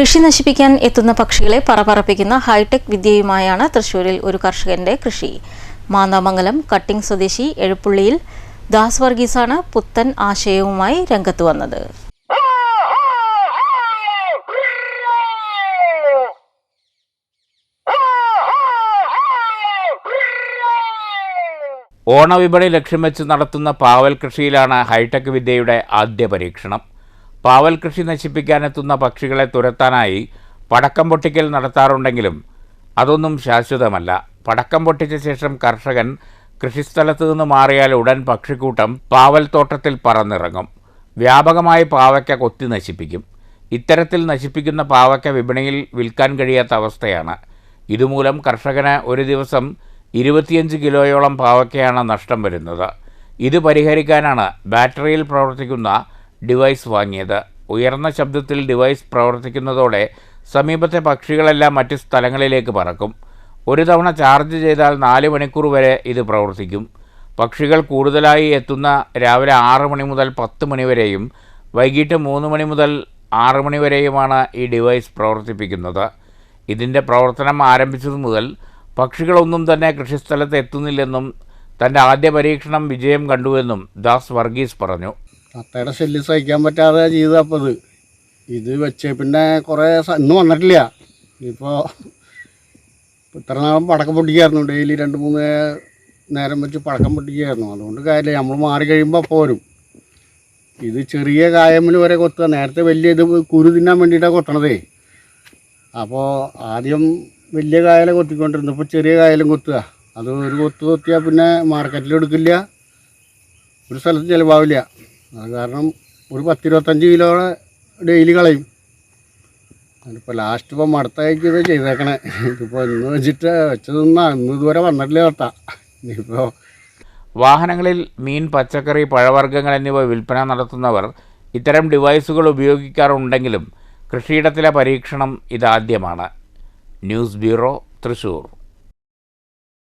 കൃഷി നശിപ്പിക്കാൻ എത്തുന്ന പക്ഷികളെ പറപറപ്പിക്കുന്ന ഹൈടെക് വിദ്യയുമായാണ് തൃശൂരിൽ ഒരു കർഷകന്റെ കൃഷി. മാന്നാമംഗലം കട്ടിംഗ് സ്വദേശി എഴുപ്പുള്ളിയിൽ ദാസ് വർഗീസാണ് പുത്തൻ ആശയവുമായി രംഗത്ത് വന്നത്. ഓണവിപണി ലക്ഷ്യം വെച്ച് നടത്തുന്ന പാവൽ കൃഷിയിലാണ് ഹൈടെക് വിദ്യയുടെ ആദ്യ പരീക്ഷണം. പാവൽ കൃഷി നശിപ്പിക്കാനെത്തുന്ന പക്ഷികളെ തുരത്താനായി പടക്കം പൊട്ടിക്കൽ നടത്താറുണ്ടെങ്കിലും അതൊന്നും ശാശ്വതമല്ല. പടക്കം പൊട്ടിച്ച ശേഷം കർഷകൻ കൃഷിസ്ഥലത്തു നിന്ന് മാറിയാൽ ഉടൻ പക്ഷിക്കൂട്ടം പാവൽ തോട്ടത്തിൽ പറന്നിറങ്ങും. വ്യാപകമായി പാവയ്ക്ക കൊത്തി നശിപ്പിക്കും. ഇത്തരത്തിൽ നശിപ്പിക്കുന്ന പാവയ്ക്ക വിപണിയിൽ വിൽക്കാൻ കഴിയാത്ത അവസ്ഥയാണ്. ഇതുമൂലം കർഷകന് ഒരു ദിവസം ഇരുപത്തിയഞ്ച് കിലോയോളം പാവയ്ക്കയാണ് നഷ്ടം വരുന്നത്. ഇത് പരിഹരിക്കാനാണ് ബാറ്ററിയിൽ പ്രവർത്തിക്കുന്ന ഡിവൈസ് വാങ്ങിയത്. ഉയർന്ന ശബ്ദത്തിൽ ഡിവൈസ് പ്രവർത്തിക്കുന്നതോടെ സമീപത്തെ പക്ഷികളെല്ലാം മറ്റ് സ്ഥലങ്ങളിലേക്ക് പറക്കും. ഒരു തവണ ചാർജ് ചെയ്താൽ നാല് മണിക്കൂർ വരെ ഇത് പ്രവർത്തിക്കും. പക്ഷികൾ കൂടുതലായി എത്തുന്ന രാവിലെ ആറ് മണി മുതൽ പത്ത് മണി വരെയും വൈകിട്ട് മൂന്ന് മണി മുതൽ ആറ് മണി വരെയുമാണ് ഈ ഡിവൈസ് പ്രവർത്തിപ്പിക്കുന്നത്. ഇതിന്റെ പ്രവർത്തനം ആരംഭിച്ചത് മുതൽ പക്ഷികളൊന്നും തന്നെ കൃഷിസ്ഥലത്ത് എത്തുന്നില്ലെന്നും തന്റെ ആദ്യ പരീക്ഷണം വിജയം കണ്ടുവെന്നും ദാസ് വർഗീസ് പറഞ്ഞു. തത്തയുടെ ശല്യം സഹിക്കാൻ പറ്റാതെ ചെയ്തപ്പോൾ ഇത്. ഇത് വെച്ച് പിന്നെ കുറേ ഇന്ന് വന്നിട്ടില്ല. ഇപ്പോൾ ഇത്ര നാളും പടക്കം പൊട്ടിക്കായിരുന്നു. ഡെയിലി രണ്ട് മൂന്ന് നേരം വെച്ച് പടക്കം പൊട്ടിക്കായിരുന്നു. അതുകൊണ്ട് കാര്യമില്ല. നമ്മൾ മാറി കഴിയുമ്പോൾ പോരും ഇത് ചെറിയ കായമ്മിൽ വരെ കൊത്തുക. നേരത്തെ വലിയ ഇത് കുരു തിന്നാൻ വേണ്ടിയിട്ടാണ് കൊത്തണതേ. അപ്പോൾ ആദ്യം വലിയ കായലെ കൊത്തിക്കൊണ്ടിരുന്നു. ഇപ്പോൾ ചെറിയ കായലും കൊത്തുക. അത് ഒരു കൊത്ത് കൊത്തിയാൽ പിന്നെ മാർക്കറ്റിൽ എടുക്കില്ല. ഒരു സ്ഥലത്ത് ചിലവാവില്ല. അത് കാരണം ഒരു പത്തിരുപത്തഞ്ച് കിലോ ഡെയിലി കളയും. അതിപ്പോൾ ലാസ്റ്റ് ഇപ്പോൾ മടത്തയക്കത് ചെയ്തേക്കണേ. ഇതിപ്പോൾ ഇന്ന് വെച്ചിട്ട് വെച്ചതൊന്നാ ഇന്ന് ഇതുവരെ വന്നിട്ടില്ല കേട്ടാ. ഇനിയിപ്പോൾ വാഹനങ്ങളിൽ മീൻ പച്ചക്കറി പഴവർഗങ്ങൾ എന്നിവ വിൽപ്പന നടത്തുന്നവർ ഇത്തരം ഡിവൈസുകൾ ഉപയോഗിക്കാറുണ്ടെങ്കിലും കൃഷിയിടത്തിലെ പരീക്ഷണം ഇതാദ്യമാണ്. News bureau Thrissur.